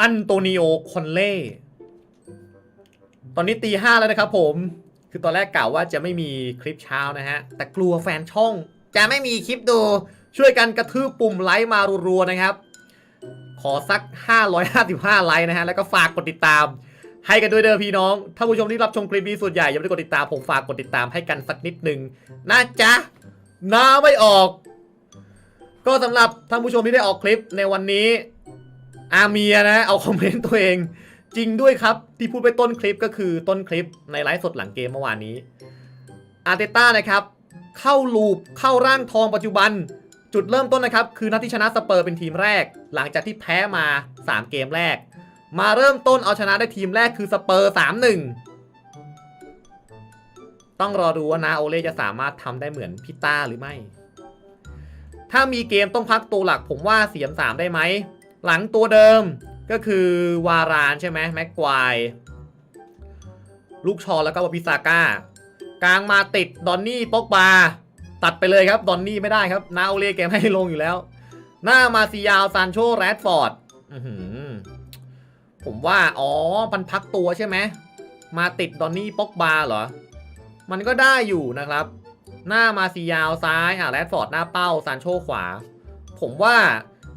อันโตนิโอคอนเล่ ตอนนี้ตีห้าแล้วนะครับผม คือตอนแรกกล่าวว่าจะไม่มีคลิปเช้านะฮะ แต่กลัวแฟนช่อง จะไม่มีคลิปดู ช่วยกันกระทืบปุ่มไลค์มารัวๆนะครับ ขอสัก 555 ไลค์นะฮะ แล้วก็ฝากกดติดตาม ให้กันด้วยเด้อพี่น้อง ถ้าผู้ชมที่รับชมคลิปนี้ส่วนใหญ่ยังไม่ได้กดติดตาม ผมฝากกดติดตามให้กันสักนิดหนึ่งนะจ๊ะน้าไม่ออก ก็สำหรับท่านผู้ชมที่ได้ออกคลิปในวันนี้ อาเมียนะ เอาคอมเมนต์ตัวเอง จริงด้วยครับที่พูดไปต้นคลิปก็คือต้นคลิปในไลฟ์สดหลังเกมเมื่อวานนี้ อาร์เตต้านะครับ เข้าลูปเข้าร่างทองปัจจุบัน จุดเริ่มต้นนะครับ คือนัดที่ชนะสเปอร์เป็นทีมแรก หลังจากที่แพ้มา 3 เกมแรก มาเริ่มต้นเอาชนะได้ทีมแรกคือสเปอร์ 3-1 ต้องรอดูว่านาโอเล่จะสามารถทำได้เหมือนพิต้าหรือไม่ ถ้ามีเกมต้องพักตัวหลักผมว่าเสียม3ได้ไหม หลังตัวเดิมก็คือวารานใช่ไหมแม็กควายลูกชอแล้วก็วพิซาก้ากลางมาติดดอนนี่ป็อกบาตัดไปเลยครับ ดอนนี่ไม่ได้ครับ นาโอเล่เกมให้ลงอยู่แล้ว หน้ามาซิยาวซานโชแรดฟอร์ดผมว่า อ๋อมันพักตัวใช่ไหม มาติดดอนนี่ป็อกบาเหรอ มันก็ได้อยู่นะครับ หน้ามาซิยาวซ้าย อะแรดฟอร์ดหน้าเป้าซานโชขวา ผมว่า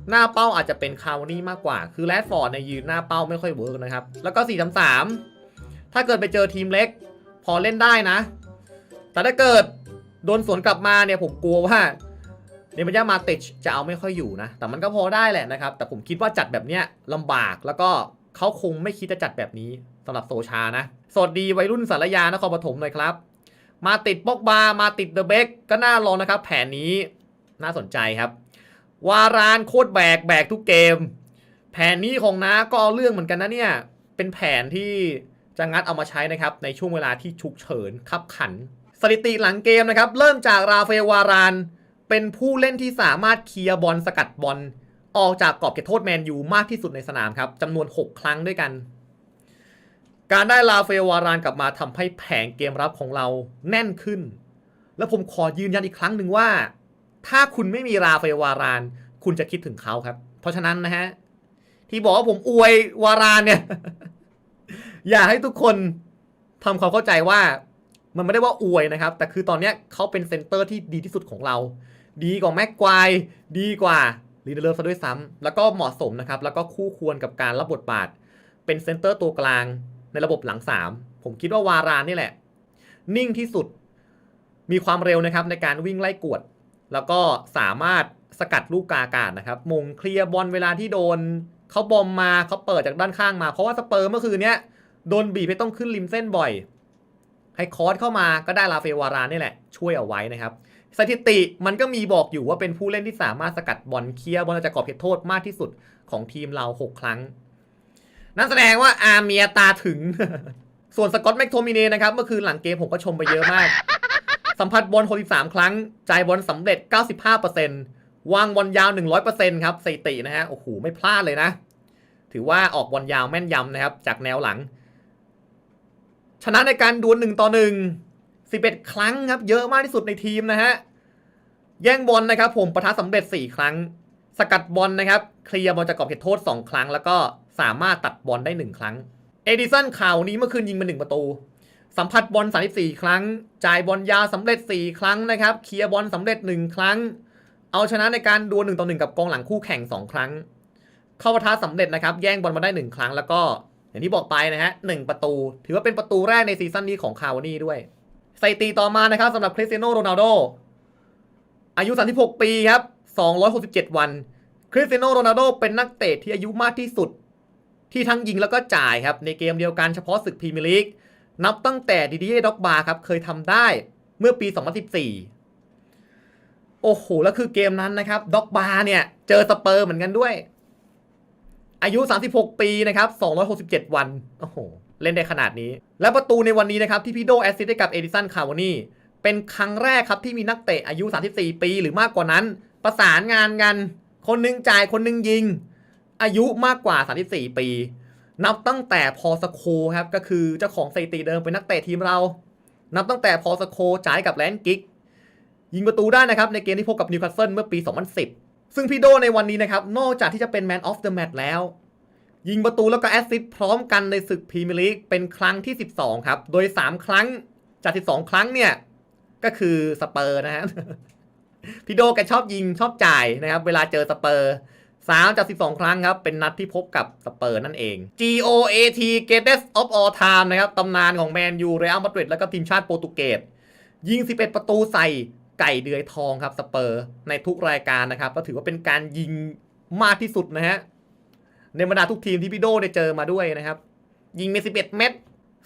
หน้าเป้าอาจจะเป็นคาวนี่มากกว่า คือแรดฟอร์ดในยืนหน้าเป้าไม่ค่อยเวิร์กนะครับ แล้วก็4 3 3ถ้าเกิดไปเจอทีมเล็ก พอเล่นได้นะ แต่ถ้าเกิดโดนสวนกลับมาเนี่ยผมกลัวว่าเนมันยามาติชจะเอาไม่ค่อยอยู่นะ แต่มันก็พอได้แหละนะครับ แต่ผมคิดว่าจัดแบบเนี้ยลำบากแล้วก็เขาคงไม่คิดจะจัดแบบนี้สำหรับโซชานะ สวัสดีวัยรุ่นสารยานครปฐมหน่อยครับ มาติดปอกบามาติดเดอะเบกก็น่าลองนะครับ แผนนี้น่าสนใจครับ วารานโคตรแบกแบกทุกเกม แผนนี้ของน้าก็เอาเรื่องเหมือนกันนะเนี่ย เป็นแผนที่จะงัดเอามาใช้นะครับ ในช่วงเวลาที่ฉุกเฉินขับขัน สถิติหลังเกมนะครับ เริ่มจากราเอลวาราน เป็นผู้เล่นที่สามารถเคลียร์บอลสกัดบอลออกจากกรอบเขตโทษแมนยูมากที่สุดในสนามครับจำนวน 6 ครั้งด้วยกัน การได้ราเอลวารานกลับมาทำให้แผงเกมรับของเราแน่นขึ้น แล้วผมขอยืนยันอีกครั้งหนึ่งว่า ถ้าคุณไม่มีราฟาเอลวาราน คุณจะคิดถึงเขาครับ เพราะฉะนั้นนะฮะ ที่บอกว่าผมอวยวารานเนี่ย อยากให้ทุกคนทำความเข้าใจว่ามันไม่ได้ว่าอวยนะครับ แต่คือตอนเนี้ยเขาเป็นเซนเตอร์ที่ดีที่สุดของเรา ดีกว่าแม็กควายดีกว่าลีเดอร์ซะด้วยซ้ำแล้วก็เหมาะสมนะครับ แล้วก็คู่ควรกับการรับบทบาท เป็นเซนเตอร์ตัวกลางในระบบหลัง 3 ผมคิดว่าวารานนี่แหละ นิ่งที่สุด มีความเร็วนะครับในการวิ่งไล่กวด แล้วก็สามารถสกัดลูกกาอากาศนะครับมงเคลียร์บอลเวลาที่โดนเขาบอมมาเขาเปิดจากด้านข้างมา เพราะว่าสเปอร์เมื่อคืนเนี้ยโดนบีบให้ต้องขึ้นริมเส้นบ่อย ให้คอร์สเข้ามาก็ได้ลาเฟวารานนี่แหละ ช่วยเอาไว้นะครับ สถิติมันก็มีบอกอยู่ว่าเป็นผู้เล่นที่สามารถสกัดบอลเคลียร์บอลจากกรอบเขตโทษมากที่สุดของทีมเรา 6 ครั้ง นั่นแสดงว่าอาเมียตาถึง ส่วนสกอตแม็กโทมิเนนะครับเมื่อคืนหลังเกมผมก็ชมไปเยอะมาก สัมผัสบอล63 ครั้ง จ่ายบอลสำเร็จ 95%วางบอลยาว 100%ครับสถิตินะฮะ โอ้โห ไม่พลาดเลยนะ ถือว่าออกบอลยาวแม่นยำนะครับ จากแนวหลัง ชนะในการดวล1ต่อ1 11 ครั้งครับ เยอะมากที่สุดในทีมนะฮะ แย่งบอลนะครับผมประทัสำเร็จ 4 ครั้ง สกัดบอลนะครับ เคลียร์บอลจากกรอบเขตโทษ 2 ครั้ง แล้วก็สามารถตัดบอลได้ 1 ครั้ง เอดิสันข่าวนี้เมื่อคืนยิงมา1ประตู สัมผัสบอล34 ครั้ง จ่ายบอลยาวสำเร็จ 4 ครั้งนะครับ เคลียร์บอลสำเร็จ 1 ครั้ง เอาชนะในการดวล1ต่อ1กับกองหลังคู่แข่ง 2 ครั้ง เข้าประทะสำเร็จนะครับ แย่งบอลมาได้ 1 ครั้ง แล้วก็อย่างที่บอกไปนะฮะหนึ่งประตู ถือว่าเป็นประตูแรกในซีซั่นนี้ของคาวานี่ด้วยสถิติต่อมานะครับสำหรับคริสเตียโนโรนัลโดอายุ 36 ปีครับ 267 วัน คริสเตียโนโรนัลโดเป็นนักเตะที่อายุมากที่สุด ที่ทั้งยิงแล้วก็จ่ายครับในเกมเดียวกันเฉพาะศึกพรีเมียร์ลีก นับตั้งแต่ดิดิเย่ด็อกบาครับเคยทำได้เมื่อปี 2014 โอ้โห แล้วคือเกมนั้นนะครับด็อกบาเนี่ยเจอสเปอร์เหมือนกันด้วย อายุ 36 ปีนะครับ 267 วัน โอ้โห เล่นได้ขนาดนี้ และประตูในวันนี้นะครับที่พี่โดแอสซิสต์ให้กับเอดิสันคาวานี่เป็นครั้งแรกครับที่มีนักเตะอายุ 34 ปีหรือมากกว่านั้น ประสานงานกัน คนหนึงจ่ายคนหนึงยิง อายุมากกว่า 34 ปี นับตั้งแต่พอสโคครับก็คือเจ้าของสถิติเดิมเป็นนักเตะทีมเรา นับตั้งแต่พอสโคจ่ายกับแลนกิกยิงประตูได้นะครับในเกมที่พบกับนิวคาสเซิลเมื่อปี 2010 ซึ่งพี่โดในวันนี้นะครับนอกจากที่จะเป็นแมนออฟเดอะแมตช์แล้ว ยิงประตูแล้วก็แอสซิสต์พร้อมกันในศึกพรีเมียร์ลีกเป็นครั้งที่ 12 ครับ โดย 3 ครั้งจาก 12 ครั้งเนี่ยก็คือสเปอร์นะฮะพี่โดแกชอบยิงชอบจ่ายนะครับเวลาเจอสเปอร์ 3 จาก 12 ครั้งครับ เป็นนัดที่พบกับสเปอร์นั่นเอง GOAT Greatest of All Time นะครับตำนานของแมนยูเรอัลมาดริดแล้วก็ทีมชาติโปรตุเกสยิง 11 ประตูใส่ไก่เดือยทองครับสเปอร์ ในทุกรายการนะครับ ก็ถือว่าเป็นการยิงมากที่สุดนะฮะในบรรดาทุกทีมที่พี่โดได้เจอมาด้วยนะครับ ยิงใน11 เม็ด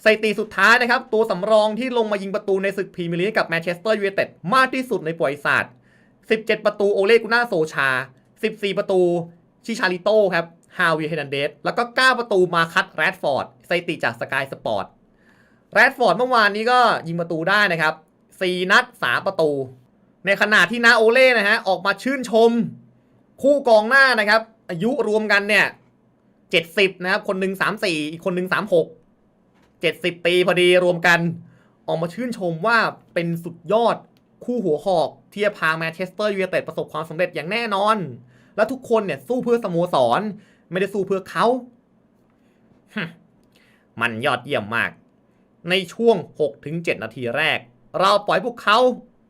สถิติสุดท้ายนะครับ ตัวสำรองที่ลงมายิงประตูในศึกพรีเมียร์ลีกกับแมนเชสเตอร์ยูไนเต็ดมากที่สุดในประวัติศาสตร์ 17 ประตูโอเลกุน่าโซชา 14 ประตูชิชาริโต้ครับฮาวิเฮนันเดสแล้วก็ 9 ประตูมาคัตแรดฟอร์ดสถิติจากสกายสปอร์ตแรดฟอร์ดเมื่อวานนี้ก็ยิงประตูได้นะครับ 4 นัด 3 ประตู ในขณะที่นาโอเล่นะฮะออกมาชื่นชม คู่กองหน้านะครับ อายุรวมกันเนี่ยเจ็ดสิบนะครับ คนหนึ่งสามสี่อีกคนหนึ่งสามหกเจ็ดสิบปีพอดีรวมกัน ออกมาชื่นชมว่าเป็นสุดยอด คู่หัวหอกที่จะพาแมนเชสเตอร์ยูไนเต็ดประสบความสำเร็จอย่างแน่นอน และทุกคนเนี่ยสู้เพื่อสโมสร ไม่ได้สู้เพื่อเขาฮมมันยอดเยี่ยมมาก ในช่วง 6-7 นาทีแรก เราปล่อยพวกเขา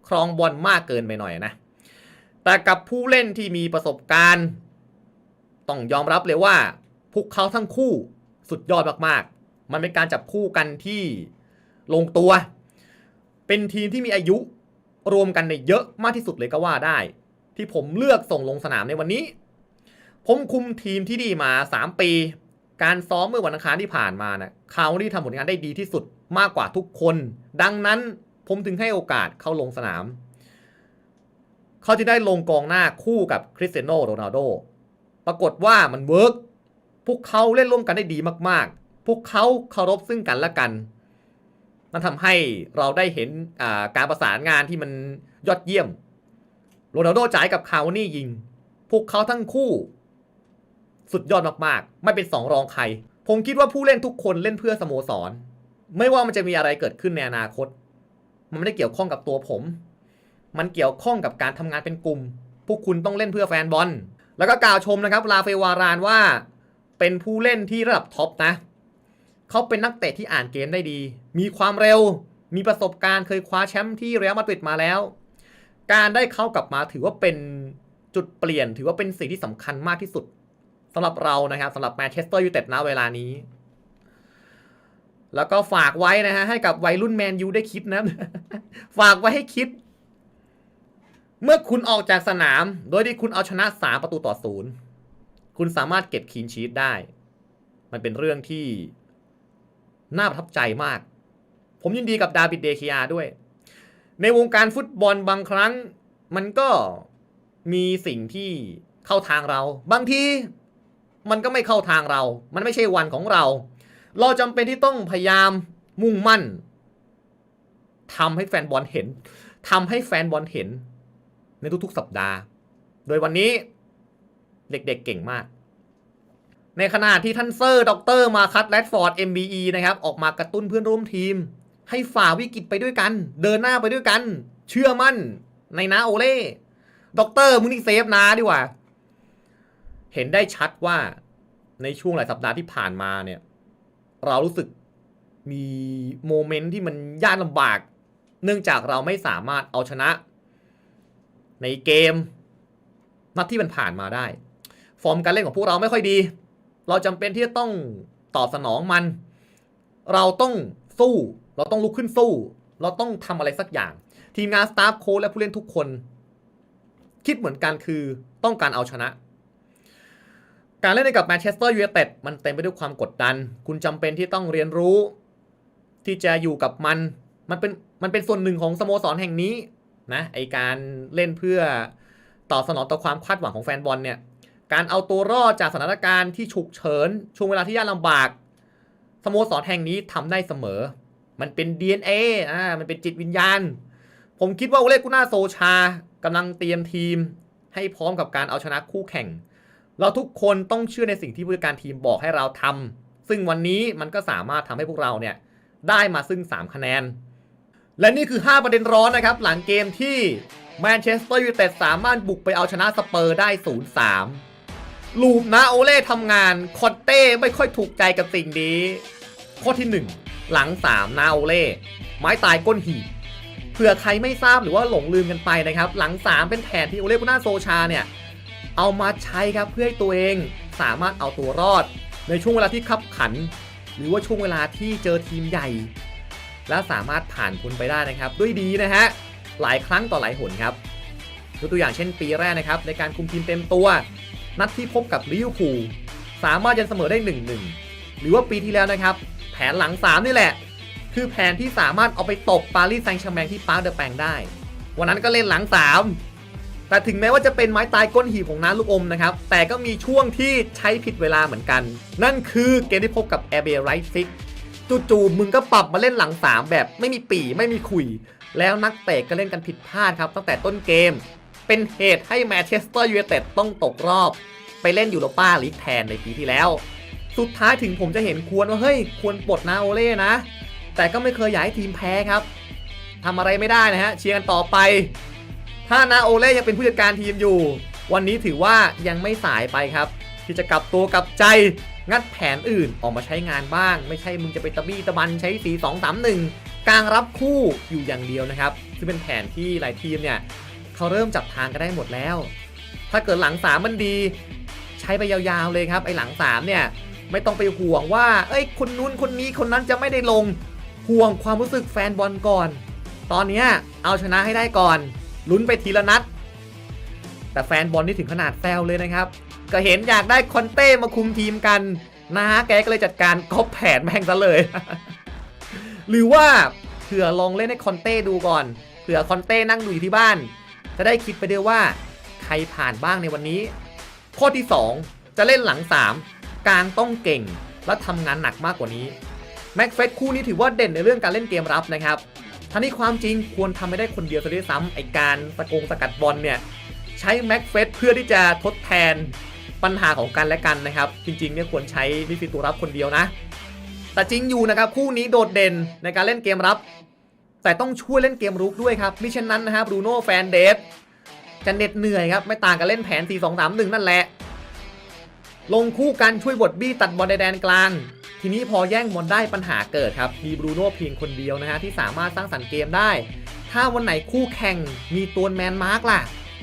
ครองบอลมากเกินไปหน่อยนะ แต่กับผู้เล่นที่มีประสบการณ์ ต้องยอมรับเลยว่า พวกเขาทั้งคู่สุดยอดมากๆ มันเป็นการจับคู่กันที่ลงตัว เป็นทีมที่มีอายุ รวมกันในเยอะมากที่สุดเลยก็ว่าได้ ที่ผมเลือกส่งลงสนามในวันนี้ ผมคุมทีมที่ดีมา 3 ปี การซ้อมเมื่อวันอังคารที่ผ่านมานะเขาที่ทำผลงานได้ดีที่สุดมากกว่าทุกคน ดังนั้นผมถึงให้โอกาสเข้าลงสนาม เขาจะได้ลงกองหน้าคู่กับคริสเตียโนโรนัลโดปรากฏว่ามันเวิร์กพวกเขาเล่นร่วมกันได้ดีมากๆ พวกเขาเคารพซึ่งกันและกัน นั่นทำให้เราได้เห็นการประสานงานที่มันยอดเยี่ยมโรนัลโดจ่ายกับคาวานี่ยิง พวกเขาทั้งคู่ สุดยอดมากๆ ไม่เป็นสองรองใคร ผมคิดว่าผู้เล่นทุกคนเล่นเพื่อสโมสร ไม่ว่ามันจะมีอะไรเกิดขึ้นในอนาคต มันไม่ได้เกี่ยวข้องกับตัวผม มันเกี่ยวข้องกับการทำงานเป็นกลุ่ม พวกคุณต้องเล่นเพื่อแฟนบอล แล้วก็กล่าวชมนะครับลาเฟวารานว่า เป็นผู้เล่นที่ระดับท็อปนะ เขาเป็นนักเตะที่อ่านเกมได้ดี มีความเร็ว มีประสบการณ์เคยคว้าแชมป์ที่เรอัลมาดริดมาแล้ว การได้เข้ากลับมาถือว่าเป็นจุดเปลี่ยน ถือว่าเป็นสิ่งที่สำคัญมากที่สุดสำหรับเรานะครับสำหรับแมนเชสเตอร์ยูไนเต็ดณเวลานี้ แล้วก็ฝากไว้นะฮะให้กับวัยรุ่นแมนยูได้คิดนะ ฝากไว้ให้คิด เมื่อคุณออกจากสนาม โดยที่คุณเอาชนะสามประตูต่อศูนย์คุณสามารถเก็บคีนชีตได้ มันเป็นเรื่องที่ น่าประทับใจมาก ผมยินดีกับดาวิดเดคิอาด้วย ในวงการฟุตบอลบางครั้ง มันก็มีสิ่งที่เข้าทางเรา บางทีมันก็ไม่เข้าทางเรา มันไม่ใช่วันของเรา เราจำเป็นที่ต้องพยายามมุ่งมั่นทำให้แฟนบอลเห็นทำให้แฟนบอลเห็นในทุกๆ สัปดาห์ โดยวันนี้เด็กๆเเก่งมาก ในขณะที่ท่านเซอร์ด็อกเตอร์มาคัตแรดฟอร์ด MBE นะครับออกมากระตุ้นเพื่อนร่วมทีม ให้ฝ่าวิกฤตไปด้วยกัน เดินหน้าไปด้วยกัน เชื่อมั่นในนาโอเล่ด็อกเตอร์มึงนี่เซฟนาดีกว่า เห็นได้ชัดว่าในช่วงหลายสัปดาห์ที่ผ่านมาเนี่ย เรารู้สึกมีโมเมนต์ที่มันยากลำบาก เนื่องจากเราไม่สามารถเอาชนะ ในเกม นัดที่มันผ่านมาได้ ฟอร์มการเล่นของพวกเราไม่ค่อยดี เราจำเป็นที่จะต้องตอบสนองมัน เราต้องสู้ เราต้องลุกขึ้นสู้ เราต้องทำอะไรสักอย่าง ทีมงานสตาฟโค้ชและผู้เล่นทุกคน คิดเหมือนกันคือต้องการเอาชนะ การเล่นในกับแมนเชสเตอร์ยูไนเต็ดมันเต็มไปด้วยความกดดัน คุณจำเป็นที่ต้องเรียนรู้ ที่จะอยู่กับมัน มันเป็นมันเป็นส่วนหนึ่งของสโมสรแห่งนี้นะไอการเล่นเพื่อตอบสนองต่อความคาดหวังของแฟนบอลเนี่ย การเอาตัวรอดจากสถานการณ์ที่ฉุกเฉินช่วงเวลาที่ยากลำบากสโมสรแห่งนี้ทำได้เสมอ มันเป็น DNA อ่ามันเป็นจิตวิญญาณ ผมคิดว่าโอเลกุน่าโซชากำลังเตรียมทีม ให้พร้อมกับการเอาชนะคู่แข่ง เราทุกคนต้องเชื่อในสิ่งที่ผู้จัดการทีมบอกให้เราทำซึ่งวันนี้มันก็สามารถทำให้พวกเราเนี่ยได้มาซึ่ง 3 คะแนน และนี่คือ 5 ประเด็นร้อนนะครับ หลังเกมที่แมนเชสเตอร์ยูไนเต็ดสามารถบุกไปเอาชนะสเปอร์ได้ 0-3 ลูปนะโอเล่ทำงานคอนเต้ไม่ค่อยถูกใจกับสิ่งนี้ ข้อที่ 1 หลัง 3 นาโอเล่ไม้ตายก้นหีบเผื่อใครไม่ทราบหรือว่าหลงลืมกันไปนะครับ หลัง 3 เป็นแผนที่โอเล่กุน่าโซชาเนี่ย เอามาใช้ครับเพื่อให้ตัวเองสามารถเอาตัวรอด ในช่วงเวลาที่ขับขัน หรือว่าช่วงเวลาที่เจอทีมใหญ่ และสามารถผ่านพ้นไปได้นะครับ ด้วยดีนะฮะหลายครั้งต่อหลายหนครับยกตัวอย่างเช่นปีแรกนะครับในการคุมทีมเต็มตัว นัดที่พบกับลิเวอร์พูลสามารถยันเสมอได้ 1-1 หรือว่าปีที่แล้วนะครับ แผนหลัง 3 นี่แหละ คือแผนที่สามารถเอาไปตบปารีสแซงต์แชร์แมงที่ปาร์คเดอะแปงได้ วันนั้นก็เล่นหลัง 3 แต่ถึงแม้ว่าจะเป็นไม้ตายก้นหีบของน้าลูกอมนะครับ แต่ก็มีช่วงที่ใช้ผิดเวลาเหมือนกัน นั่นคือเกมที่พบกับแอร์เบย์ไรซิกจู่ๆมึงก็ปรับมาเล่นหลัง 3 แบบไม่มีปีไม่มีคุย แล้วนักเตะก็เล่นกันผิดพลาดครับ ตั้งแต่ต้นเกม เป็นเหตุให้แมนเชสเตอร์ยูไนเต็ดต้องตกรอบ ไปเล่นยูโรปาลีกแทนในปีที่แล้ว สุดท้ายถึงผมจะเห็นควรว่าเฮ้ยควรปลดนาโอเล่นะ แต่ก็ไม่เคยอยากให้ทีมแพ้ครับทำอะไรไม่ได้นะฮะเชียร์กันต่อไป ถ้านาโอเล่ยังเป็นผู้จัดการทีมอยู่ วันนี้ถือว่ายังไม่สายไปครับ ที่จะกลับตัวกลับใจงัดแผนอื่นออกมาใช้งานบ้าง ไม่ใช่มึงจะไปตะบี้ตะบันใช้สี2 3 1กลางรับคู่อยู่อย่างเดียวนะครับ ซึ่งเป็นแผนที่หลายทีมเนี่ย เขาเริ่มจับทางกันได้หมดแล้ว ถ้าเกิดหลังสามมันดี ใช้ไปยาวๆเลยครับไอ้หลังสามเนี่ยไม่ต้องไปห่วงว่า เอ้ยคนนู้นคนนี้คนนั้นจะไม่ได้ลง ห่วงความรู้สึกแฟนบอลก่อน ตอนเนี้ยเอาชนะให้ได้ก่อน ลุ้นไปทีละนัด แต่แฟนบอลนี่ถึงขนาดแซวเลยนะครับ ก็เห็นอยากได้คอนเต้มาคุมทีมกันนะแกก็เลยจัดการก๊อปแผนแม่งซะเลย หรือว่าเผื่อลองเล่นให้คอนเต้ดูก่อน เผื่อคอนเต้นั่งดูอยู่ที่บ้าน จะได้คิดไปด้วยว่า ใครผ่านบ้างในวันนี้ ข้อที่ 2 จะเล่นหลัง 3 กลางต้องเก่ง และทำงานหนักมากกว่านี้แม็กเฟสคู่นี้ถือว่าเด่นในเรื่องการเล่นเกมรับนะครับทั้งนี้ความจริงควรทำไม่ได้คนเดียวซะด้วยซ้ำไอการสกงสกัดบอลเนี่ยใช้แม็กเฟสเพื่อที่จะทดแทนปัญหาของกันและกันนะครับ จริงๆเนี่ยควรใช้มิฟิตัวรับคนเดียวนะ แต่จริงอยู่นะครับคู่นี้โดดเด่นในการเล่นเกมรับ แต่ต้องช่วยเล่นเกมรุกด้วยครับมิเช่นนั้นนะครับบรูโน่แฟนเดฟจะเหน็ดเหนื่อยครับ ไม่ต่างกับเล่นแผน 4 2 3 1 นั่นแหละ ลงคู่กันช่วยบทบี้ตัดบอลในแดนกลาง ทีนี้พอแย่งบอลได้ปัญหาเกิดครับ มีบรูโน่เพียงคนเดียวนะฮะที่สามารถสร้างสรรค์เกมได้ ถ้าวันไหนคู่แข่งมีตัวแมนมาร์กล่ะ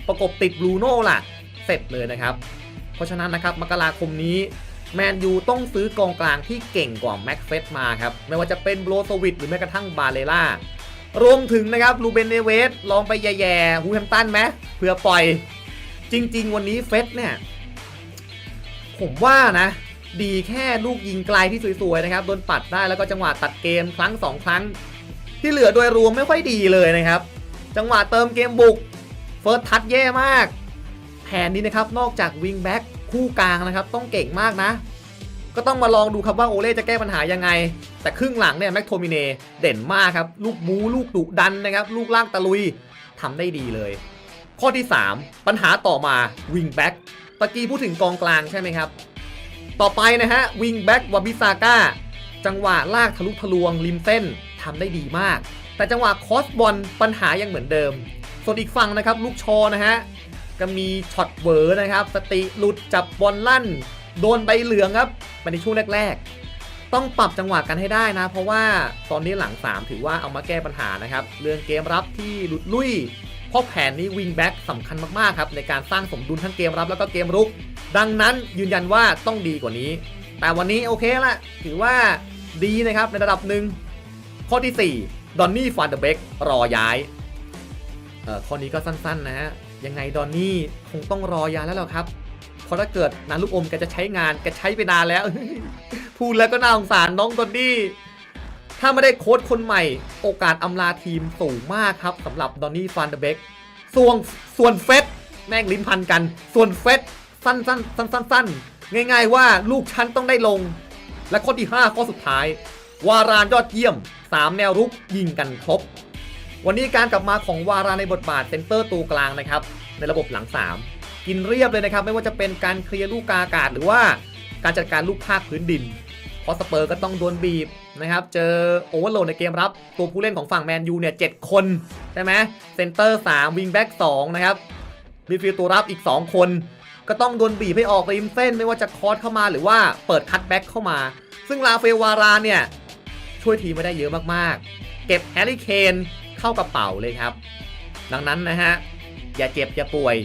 ประกบติดบรูโน่ล่ะ เสร็จเลยนะครับ เพราะฉะนั้นนะครับมกราคมนี้แมนยูต้องซื้อกองกลางที่เก่งกว่าแม็กเฟสมาครับ ไม่ว่าจะเป็นโบรโซวิดหรือแม้กระทั่งบาเลล่า รวมถึงนะครับลูเบนเนเวสลองไปแย่ๆฮูแฮมตันไหมเพื่อปล่อย จริง ๆ วันนี้เฟสเนี่ยผมว่านะ ดีแค่ลูกยิงไกลที่สวยๆนะครับโดนปัดได้แล้วก็จังหวะตัดเกมครั้ง 2 ครั้ง ที่เหลือโดยรวมไม่ค่อยดีเลยนะครับ จังหวะเติมเกมบุกเฟิร์สทัชแย่มาก แผนนี้นะครับนอกจากวิงแบ็คคู่กลางนะครับ ต้องเก่งมากนะ ก็ต้องมาลองดูครับว่าโอเล่จะแก้ปัญหายังไง แต่ครึ่งหลังเนี่ยแม็กโทมิเนเด่นมากครับ ลูกบูลูกดุดันนะครับ ลูกล่างตะลุยทำได้ดีเลย ข้อที่ 3 ปัญหาต่อมาวิงแบ็กตะกี้พูดถึงกองกลางใช่ไหมครับ ต่อไปนะฮะวิงแบ็กวาบิซาก้าจังหวะลากทะลุทะลวงริมเส้นทำได้ดีมาก แต่จังหวะคอสบอลปัญหายังเหมือนเดิม ส่วนอีกฝั่งนะครับลูกชอนะฮะก็มีช็อตเวอร์นะครับ สติหลุดจับบอลลั่น โดนใบเหลืองครับไปในช่วงแรก ๆ ต้องปรับจังหวะกันให้ได้นะ เพราะว่าตอนนี้หลัง 3 ถือว่าเอามาแก้ปัญหานะครับ เรื่องเกมรับที่หลุดลุยเพราะแผนนี้วิงแบ็กสำคัญมากๆครับในการสร้างสมดุลทั้งเกมรับแล้วก็เกมรุก ดังนั้นยืนยันว่าต้องดีกว่านี้ แต่วันนี้โอเคละถือว่าดีนะครับในระดับหนึ่งข้อที่ 4 ดอนนี่ฟานเดเบกรอย้ายเอ่อข้อนี้ก็สั้นๆนะฮะยังไงดอนนี่คงต้องรอยาแล้วละครับ ราะถ้าเกิดนาลูกอมแกจะใช้งานแกใช้ไปนานแล้ว พูดแล้วก็น่าสงสารน้องดอนนี่ถ้าไม่ได้โค้ชคนใหม่ โอกาสอำลาทีมสูงมากครับสำหรับดอนนี่ฟานเดเบกส่วนส่วนเฟสแม่งลิ้นพันกัน ส่วนเฟสสั้นๆสั้นสั้นง่าย ๆ ว่าลูกชั้นต้องได้ลง และข้อที่ 5 ข้อสุดท้าย วารานยอดเยี่ยม 3 แนวรุกยิงกันครบ วันนี้การกลับมาของวารานในบทบาทเซนเตอร์ตัวกลางนะครับ ในระบบหลัง 3 กินเรียบเลยนะครับ ไม่ว่าจะเป็นการเคลียร์ลูกกาอากาศหรือว่าการจัดการลูกภาคพื้นดินเพราะสเปอร์ก็ต้องโดนบีบนะครับเจอโอเวอร์โหลดในเกมรับ ตัวผู้เล่นของฝั่งแมนยูเนี่ยเคนใช่ไหมเซนเตอร์ 3 วิงแบ็ก2นะครับมีฟิลด์ตัวรับอีก 2 คน ก็ต้องโดนบีบให้ออกริมเส้น ไม่ว่าจะคอร์สเข้ามาหรือว่าเปิดคัตแบ็กเข้ามา ซึ่งลาเฟลวาราเนี่ยช่วยทีมไม่ได้เยอะมากๆ เก็บแฮร์รี่เคนเข้ากระเป๋าเลยครับ ดังนั้นนะฮะอย่าเจ็บอย่าป่วย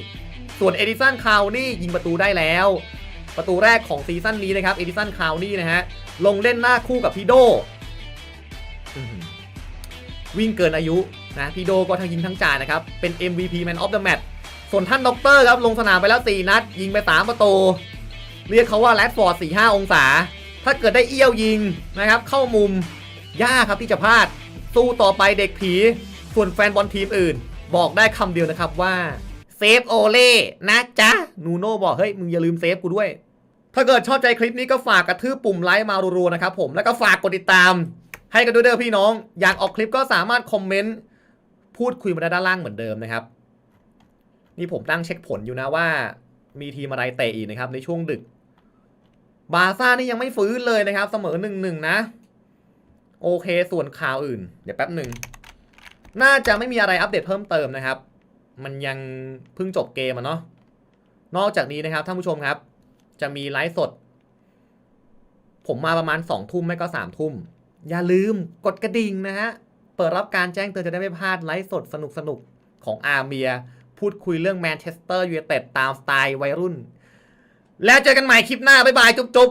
ส่วนเอดิสันคาวนี่ยิงประตูได้แล้ว ประตูแรกของซีซั่นนี้นะครับเอดิสันคาวนี่นะฮะลงเล่นหน้าคู่กับพี่โดวิ่งเกินอายุนะพี่โดก็ทั้งยิงทั้งจ่ายนะครับ เป็น MVP Man of the Match ส่วนท่านด็อกเตอร์ครับ ลงสนามไปแล้ว 4 นัด ยิงไป 3 ประตู เรียกเขาว่าแรดฟอร์ด4-5 องศา ถ้าเกิดได้เอี้ยวยิงนะครับ เข้ามุมยากครับที่จะพลาดสู้ต่อไปเด็กผี ส่วนแฟนบอลทีมอื่น บอกได้คำเดียวนะครับว่า เซฟโอเล่นะจ๊ะนูโน่บอกเฮ้ยมึงอย่าลืมเซฟกูด้วย ถ้าเกิดชอบใจคลิปนี้ก็ฝากกระทืบปุ่มไลค์มารัวๆนะครับผมแล้วก็ฝากกดติดตาม ให้กันด้วยเด้อพี่น้อง อยากออกคลิปก็สามารถคอมเมนต์พูดคุยมาได้ด้านล่างเหมือนเดิมนะครับ นี่ผมตั้งเช็คผลอยู่นะว่า มีทีมอะไรเตะอีกนะครับ ในช่วงดึก บาซ่านี่ยังไม่ฟื้นเลยนะครับ เสมอหนึ่งหนึ่งนะ โอเคส่วนข่าวอื่น เดี๋ยวแป๊บหนึ่งน่าจะไม่มีอะไรอัปเดตเพิ่มเติมนะครับ มันยังเพิ่งจบเกมอะเนาะนอกจากนี้นะครับท่านผู้ชมครับ จะมีไลฟ์สด ผมมาประมาณ2องทุ่มไม่ก็3ามทุ่ม อย่าลืมกดกระดิ่งนะฮะ เปิดรับการแจ้งเตือนจะได้ไม่พลาดไลฟ์สดสนุกๆของอาเมีย พูดคุยเรื่องแมนเชสเตอร์ยูไนเต็ดตามสไตล์วัยรุ่น แล้วเจอกันใหม่คลิปหน้า บ๊ายบาย จุ๊บ